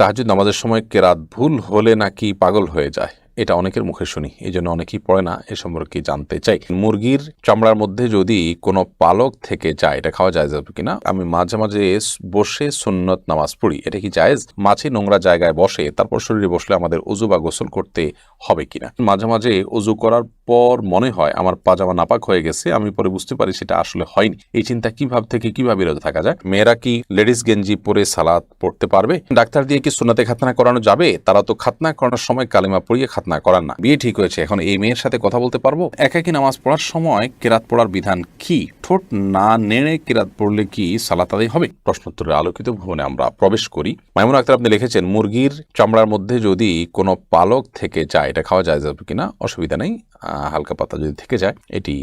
তাহাজুদ নামাজের সময় কেরাত ভুল হলে নাকি পাগল হয়ে যায়? এটা অনেকের মুখে শুনি, এই জন্য অনেকেই পড়ে না, এ সম্পর্কে জানতে চাই। মুরগির চামড়ার মধ্যে যদি কোনো পালক থেকে যায়, এটা খাওয়া যায় যাবে কিনা? আমি মাঝে মাঝে বসে সুন্নত নামাজ পড়ি, এটা কি জায়েজ? মাছে নোংরা জায়গায় বসে, তারপর শরীরে বসলে আমাদের উজু বা গোসল করতে হবে কিনা? মাঝে মাঝে উজু করার পর মনে হয় আমার পাজামা নাপাক হয়ে গেছে, আমি পরে বুঝতে পারি সেটা আসলে হয়নি। এই চিন্তা কীভাবে থেকে, কীভাবে বিরত থাকা যায়? মেয়েরা কি লেডিস গেঞ্জি পরে সালাদ পড়তে পারবে? ডাক্তার দিয়ে কি সুন্নাতে খাতনা করানো যাবে? তারা তো খাতনা করানোর সময় কালিমা পড়িয়ে খাতনা করান না। বিয়ে ঠিক হয়েছে, এখন এই মেয়ের সাথে কথা বলতে পারব? একাকি নামাজ পড়ার সময় কেরাত পড়ার বিধান কি? ঠোঁট না নেড়ে কেরাত পড়লে কি সালাত আদায় হবে? প্রশ্নোত্তরের আলোকিত ভবনে আমরা প্রবেশ করি। মাইমুন আক্তার আপনি লিখেছেন, মুরগির চামড়ার মধ্যে যদি কোনো পালক থেকে যায়, এটা খাওয়া যায় যাবে কিনা? অসুবিধা নেই। হালকা পাতা যদি থেকে যায়, এটি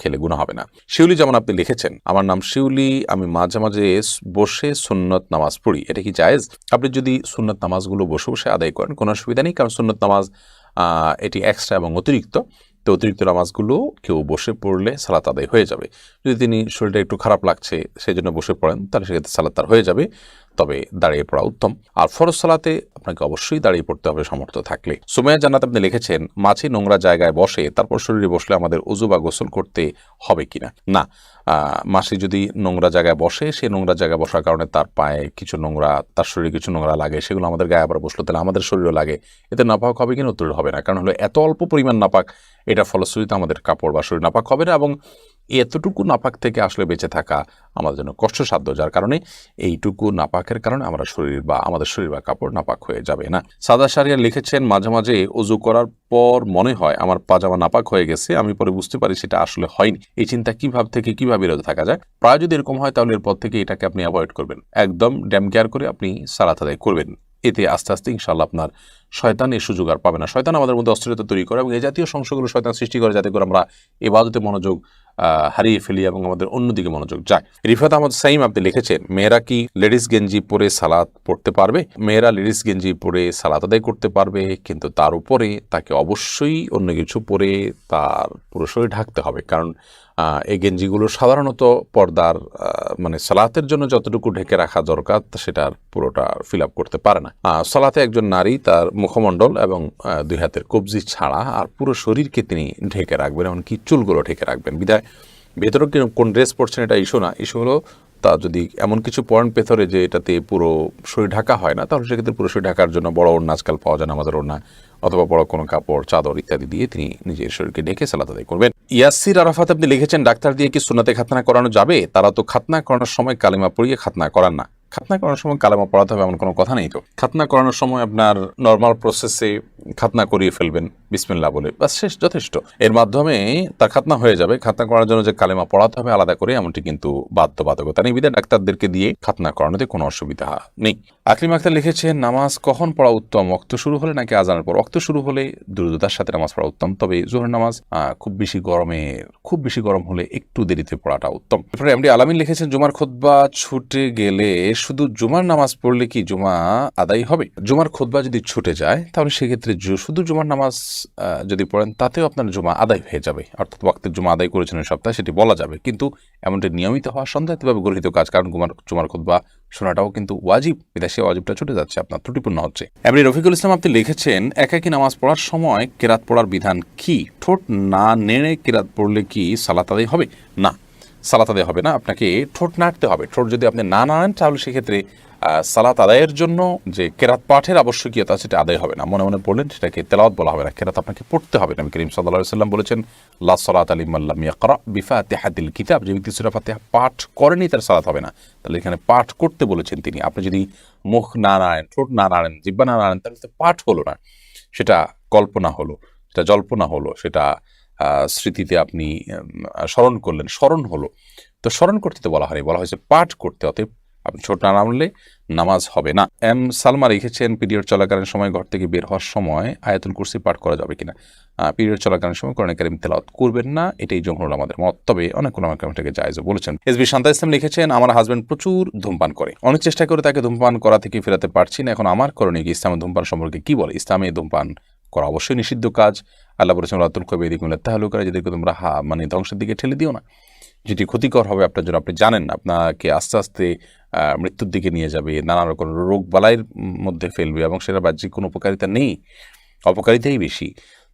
খেলে গুণা হবে না। শিউলি যেমন আপনি লিখেছেন, আমার নাম শিউলি, আমি মাঝে মাঝে বসে সুন্নত নামাজ পড়ি। এটা কি জায়েজ? আপনি যদি সুন্নত নামাজগুলো বসে বসে আদায় করেন, কোনো অসুবিধা নেই, কারণ সুন্নত নামাজ এটি এক্সট্রা এবং অতিরিক্ত। তো অতিরিক্ত নামাজগুলো কেউ বসে পড়লে সালাত আদায় হয়ে যাবে। যদি তিনি শরীরটা একটু খারাপ লাগছে সেই জন্য বসে পড়েন, তাহলে সেক্ষেত্রে সালাত তার হয়ে যাবে। তবে দাঁড়িয়ে পড়া উত্তম। আর ফরজ সালাতে আপনাকে অবশ্যই দাঁড়িয়ে পড়তে হবে সমর্থ থাকলে। সুমাইয়া জান্নাত আপনি লিখেছেন, মাছি নোংরা জায়গায় বসে, তারপর শরীরে বসলে আমাদের উজু বা গোসল করতে হবে কিনা? না মাসি যদি নোংরা জায়গায় বসে, সে নোংরা জায়গায় বসার কারণে তার পায়ে কিছু নোংরা, তার শরীরে কিছু নোংরা লাগে, সেগুলো আমাদের গায়ে আবার বসল, তাহলে আমাদের শরীরও লাগে। এতে নাপাক হবে কিনা উত্তর হবে না, কারণ হলো এত অল্প পরিমাণ নাপাক, এটা ফলশ্রুতিতে আমাদের কাপড় বা শরীর নাপাক হবে না এবং এতটুকু নাপাক থেকে আসলে বেঁচে থাকা আমাদের জন্য কষ্টসাধ্য, যার কারণে এইটুকু নাপাকের কারণে আমরা শরীর বা আমাদের শরীর বা কাপড় নাপাক হয়ে যাবে, না? সাদা সারিয়া লিখেছেন, মাঝে মাঝে অজু করার পর মনে হয় আমার পাজামা নাপাক হয়ে গেছে, আমি পরে বুঝতে পারি সেটা আসলে হয়নি। এই চিন্তা কীভাবে থেকে, কীভাবে বিরত থাকা যায়? প্রায় যদি এরকম হয়, তাহলে এরপর থেকে এটাকে আপনি অ্যাভয়েড করবেন। একদম ড্যাম কেয়ার করে আপনি সালাত আদায় করবেন। এতে আস্তে আস্তে ইনশাল্লাহ আপনার শয়তান এই সুযোগ আর পাবে না। শয়তান আমাদের মধ্যে অস্থিরতা তৈরি করে এবং এই জাতীয় সংশয়গুলো শয়তান সৃষ্টি করে যাতে করে আমরা এবাদতে মনোযোগ হারিয়ে ফেলি এবং আমাদের অন্যদিকে মনোযোগ যায়। রিফাত আহমদ সাইম আপনি লিখেছেন, মেয়েরা কি লেডিস গেঞ্জি পরে সালাত পড়তে পারবে? মেয়েরা লেডিস গেঞ্জি পরে সালাত আদায় করতে পারবে, কিন্তু তার উপরে তাকে অবশ্যই অন্য কিছু পরে তার পুরো ঢাকতে হবে। কারণ এই গেঞ্জিগুলো সাধারণত পর্দার মানে সালাতের জন্য যতটুকু ঢেকে রাখা দরকার সেটার পুরোটা ফিল আপ করতে পারে না। সালাতে একজন নারী তার মুখমণ্ডল এবং দুই হাতের কবজি ছাড়া আর পুরো শরীরকে তিনি ঢেকে রাখবেন, এমনকি চুলগুলো ঢেকে রাখবেন। বিদায়, ভেতরে কোন ড্রেস পরছেন এটা ইস্যু না। ইস্যু হলো, তা যদি এমন কিছু পয়েন্ট পেথরে যে এটাতে পুরো শরীর ঢাকা হয় না, তাহলে সেক্ষেত্রে পুরো শরীর ঢাকার জন্য বড় ওড়না আজকাল পাওয়া যায় না আমাদের ওড়না অথবা বড় কোনো কাপড়, চাদর ইত্যাদি দিয়ে তিনি নিজের শরীরকে ডেকে সালাত আদায় করবেন। ইয়াসির আরাফাত আপনি লিখেছেন, ডাক্তার দিয়ে কি সুনাতে খাতনা করানো যাবে? তারা তো খাতনা করানোর সময় কালিমা পড়িয়ে খাতনা করান না। খাতনা করানোর সময় কালেমা পড়াতে হবে এমন কোনো কথা নেই তো? খাতনা করানোর সময় আপনার নর্মাল প্রসেসে খাতনা করিয়ে ফেলবেন। বিসমিল্লাহ বলে বা শেষ, যথেষ্ট। এর মাধ্যমে তার খাতনা হয়ে যাবে। খাতনা করার জন্য যে কালেমা পড়াতে হবে, আলাদা করে, এমনটি কিন্তু বাধ্যবাধকতা নেই। বিধায় ডাক্তারদেরকে দিয়ে খাতনা করানোতে কোনো অসুবিধা নেই। আকলিম আক্তার লিখেছেন, নামাজ কখন পড়া উত্তম? অক্ত শুরু হলে নাকি আজানের পর? অক্ত শুরু হলে দ্রুততার সাথে নামাজ পড়া উত্তম, তবে জোহর নামাজ খুব বেশি গরমে, খুব বেশি গরম হলে একটু দেরিতে পড়াটা উত্তম। এরপরে এমডি আলামিন লিখেছেন, জুমার খুতবা ছুটে গেলে শুধু জুমার নামাজ পড়লে কি জুমা আদায় হবে? জুমার খুতবা যদি ছুটে যায়, তাহলে সেক্ষেত্রে শুধু জুমার নামাজ যদি পড়েন, তাতেও আপনার জুমা আদায় হয়ে যাবে। অর্থাৎ ওয়াক্তের জুমা আদায় করেছেন ওই সপ্তাহে, সেটি বলা যাবে। কিন্তু এমনটি নিয়মিত হওয়া সন্দেহভাবে গরহিত কাজ, কারণ জুমার জুমার বা শোনাটাও কিন্তু ওয়াজিব। বিদেশে ওয়াজিবটা ছুটে যাচ্ছে, আপনার ত্রুটিপূর্ণ হচ্ছে। এমনি রফিকুল ইসলাম, আপনি লিখেছেন, একাকি নামাজ পড়ার সময় কেরাত পড়ার বিধান কি? ঠোঁট না নেড়ে কেরাত পড়লে কি সালাত আদায় হবে? না। সালাত আদায় হবে না, আপনাকে ঠোঁট নাড়তে হবে। ঠোঁট যদি আপনি না নাড়েন, তাহলে সেক্ষেত্রে সালাত আদায়ের জন্য যে কেরাত পাঠের আবশ্যকীয়তা, সেটা আদায় হবে না। মনে মনে পড়লেন, সেটাকে তেলাওয়াত বলা হবে না। কেরাত আপনাকে পড়তে হবে। নবী করিম সাল্লাহ সাল্লাম বলেছেন, লা সালাত আলী মাল্লাম ইয়াকরা বিফাতিহাতিল কিতাব। যে ব্যক্তি সূরা ফাতিহা পাঠ করেনি, তার সালাত হবে না। তাহলে এখানে পাঠ করতে বলেছেন তিনি। আপনি যদি মুখ না নাড়েন, ঠোঁট না নাড়েন, জিব্বা না নাড়েন, তাহলে তো পাঠ হলো না। সেটা কল্পনা হলো, সেটা জল্পনা হলো, সেটা স্মৃতিতে আপনি স্মরণ করলেন। স্মরণ হলো, তো স্মরণ করতে তো বলা হয়নি, বলা হয়েছে পাঠ করতে, অতএব আপনি ছোট না নামলে নামাজ হবে না। এম সালমা রেখেছেন, পিরিয়ড চলাকালীন সময় ঘর থেকে বের হওয়ার সময় আয়াতুল কুরসি পাঠ করা যাবে কিনা। পিরিয়ড চলাকালীন সময় কোরআন কারিম তেলাওয়াত করবেন না, এটাই জমহুর আমাদের মত। তবে অনেক কোনো এটাকে জায়জও বলেছেন। এস বি শান্তা ইসলাম লিখেছেন, আমার হাজব্যান্ড প্রচুর ধূমপান করে। অনেক চেষ্টা করে তাকে ধূমপান করা থেকে ফেরাতে পারছি না। এখন আমার করণীয় কি? ইসলামের ধূমপান সম্পর্কে কি বলে? ইসলামে ধূমপান করা অবশ্যই নিষিদ্ধ কাজ। আল্লাহ বলেছেন রাতুল কবে এদিক করে যেদিকে তোমরা হা মানে ধ্বংসের দিকে ঠেলে দিও না। যেটি ক্ষতিকর হবে আপনার জন্য, আপনি জানেন আপনাকে আস্তে আস্তে মৃত্যুর দিকে নিয়ে যাবে, নানা রকম রোগ বালাইয়ের মধ্যে ফেলবে, এবং সেটা বাহ্যিক কোনো উপকারিতা নেই। অপকারিতাই বেশি।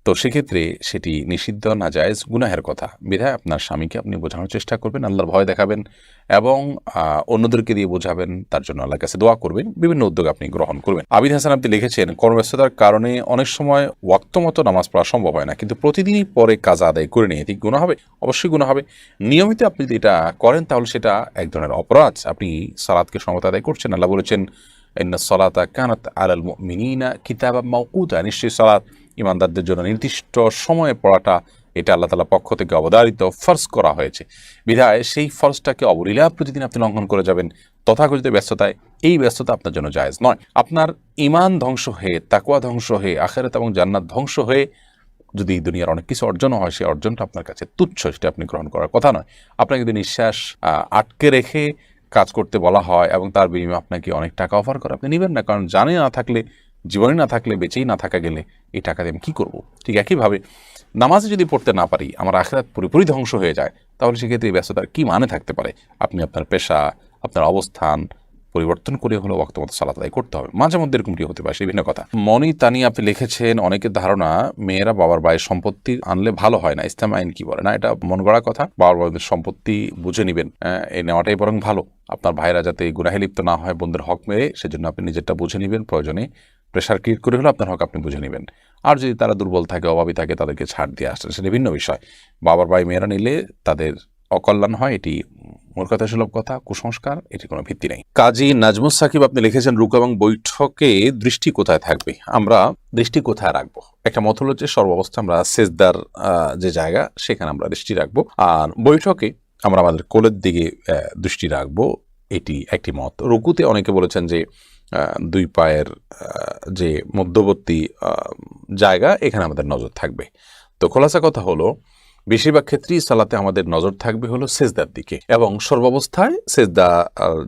তো সেক্ষেত্রে সেটি নিষিদ্ধ না জায়েজ গুনাহের কথা। বিধায় আপনার স্বামীকে আপনি বোঝানোর চেষ্টা করবেন, আল্লাহর ভয় দেখাবেন এবং অন্যদেরকে দিয়ে বোঝাবেন, তার জন্য আল্লাহর কাছে দোয়া করবেন, বিভিন্ন উদ্যোগ আপনি গ্রহণ করবেন। আবিদ হাসান আপনি লিখেছেন, কর্মব্যস্ততার কারণে অনেক সময় ওয়াক্ত মতো নামাজ পড়া সম্ভব হয় না, কিন্তু প্রতিদিনই পরে কাজ আদায় করে নিয়ে এটি গুণা হবে, অবশ্যই গুণা হবে। নিয়মিত আপনি যদি এটা করেন, তাহলে সেটা এক ধরনের অপরাধ। আপনি সালাদকে সমতা আদায় করছেন, আল্লাহ বলেছেন ইন্না সলাতা কানাত আলাল মিনিনা কিতাবা মাউকুতা নিশ্চয়ই সালাত ইমানদারদের জন্য নির্দিষ্ট সময়ে পড়াটা এটা আল্লাহ তালা পক্ষ থেকে অবধারিত, ফর্জ করা হয়েছে। বিধায় সেই ফর্জটাকে অবলীলা প্রতিদিন আপনি লঙ্ঘন করে যাবেন, তথাকথিত ব্যস্ততায়। এই ব্যস্ততা আপনার জন্য জায়েজ নয়। আপনার ইমান ধ্বংস হয়ে তাকুয়া ধ্বংস হয়ে, আখেরাত এবং জান্নাত ধ্বংস হয়ে যদি দুনিয়ার অনেক কিছু অর্জন হয়, সেই অর্জনটা আপনার কাছে তুচ্ছ, সেটা আপনি গ্রহণ করার কথা নয়। আপনাকে যদি নিঃশ্বাস আটকে রেখে কাজ করতে বলা হয় এবং তার বিনিময়ে আপনাকে অনেক টাকা অফার করে আপনি নেবেন না, কারণ জানে না থাকলে জীবনে না থাকলে, বেঁচেই না থাকা গেলে এই টাকা দিয়ে আমি কী করব? ঠিক একইভাবে নামাজে যদি পড়তে না পারি, আমার আখেরাত পুরোপুরি ধ্বংস হয়ে যায়, তাহলে সেক্ষেত্রে এই ব্যস্ততার কী মানে থাকতে পারে? আপনি আপনার পেশা, আপনার অবস্থান পরিবর্তন করে হলেও বক্তব্য সালাত আদায় করতে হবে। মাঝে মধ্যে এরকমটি হতে পারে, সেই ভিন্ন কথা। মনি তানি আপনি লিখেছেন, অনেকের ধারণা মেয়েরা বাবার ভাইয়ের সম্পত্তি আনলে ভালো হয় না। ইসলাম আইন কি বলে না? এটা মন গড়া কথা। বাবার বাবাদের সম্পত্তি বুঝে নেবেন এই নেওয়াটাই বরং ভালো। আপনার ভাইরা যাতে গুনাহে লিপ্ত না হয় বোনদের হক মেরে, সেজন্য আপনি নিজেরটা বুঝে নেবেন, প্রয়োজনে প্রেশার ক্রিয়েট করে হলেও আপনার হক আপনি বুঝে নেবেন। আর যদি তারা দুর্বল থাকে, অভাবী থাকে, তাদেরকে ছাড় দিয়ে আসছেন সেটা ভিন্ন বিষয়। বাবার ভাই, মেয়েরা নিলে তাদের অকল্যাণ হয়, এটি মূর্খতা সুলভ কথা, কুসংস্কার এটি কোনো ভিত্তি নেই। কাজী নাজমুস সাকিব, আপনি লিখেছেন, রুক এবং বৈঠকে দৃষ্টি কোথায় থাকবে? আমরা দৃষ্টি কোথায় রাখব? একটা মত হলো যে, সর্বাবস্থা আমরা সেজদার যে জায়গা, সেখানে আমরা দৃষ্টি রাখব। আর বৈঠকে আমরা আমাদের কোলের দিকে দৃষ্টি রাখব, এটি একটি মত। রুকুতে অনেকে বলেছেন যে দুই পায়ের যে মধ্যবর্তী জায়গা, এখানে আমাদের নজর থাকবে। তো খোলাসা কথা হলো, বেশিরভাগ ক্ষেত্রেই সালাতে আমাদের নজর থাকবে হলো সেজদার দিকে এবং সর্বাবস্থায় সেজদা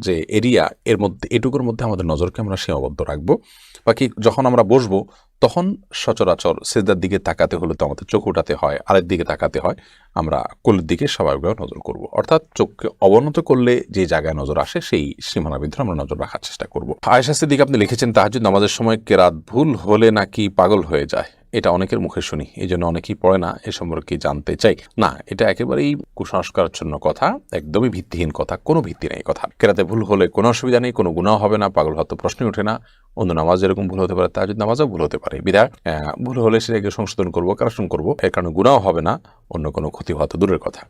যে এরিয়া, এর মধ্যে, এটুকুর মধ্যে আমাদের নজরকে আমরা সীমাবদ্ধ রাখব। বাকি যখন আমরা বসবো তখন সচরাচর সেজদার দিকে তাকাতে হলে তো আমাদের চোখ উঠাতে হয়, আরেক দিকে তাকাতে হয়। আমরা কোলের দিকে স্বাভাবিকভাবে নজর করব। অর্থাৎ চোখকে অবনত করলে যে জায়গায় নজর আসে, সেই সীমানা ভিতরে আমরা নজর রাখার চেষ্টা করব। আয়সাস্তির দিকে আপনি লিখেছেন তাহাজুদ নামাজের সময় কেরাত ভুল হলে নাকি পাগল হয়ে যায়? এটা অনেকের মুখে শুনি, এই জন্য অনেকেই পড়ে না, এ সম্পর্কে জানতে চাই। না, এটা একেবারেই কুসংস্কারচ্ছন্ন কথা, একদমই ভিত্তিহীন কথা, কোনো ভিত্তি নেই কথা। কেরাতে ভুল হলে কোনো অসুবিধা নেই, কোনো গুণাও হবে না, পাগল হয়তো প্রশ্নই ওঠে না, অন্য নামাজ এরকম ভুল হতে পারে, তা যদি নামাজও ভুল হতে পারে বিদায় ভুল হলে সেটাকে সংশোধন করব কারেকশন করব, এর কারণে গুণাও হবে না, অন্য কোনো ক্ষতি হওয়া তো দূরের কথা।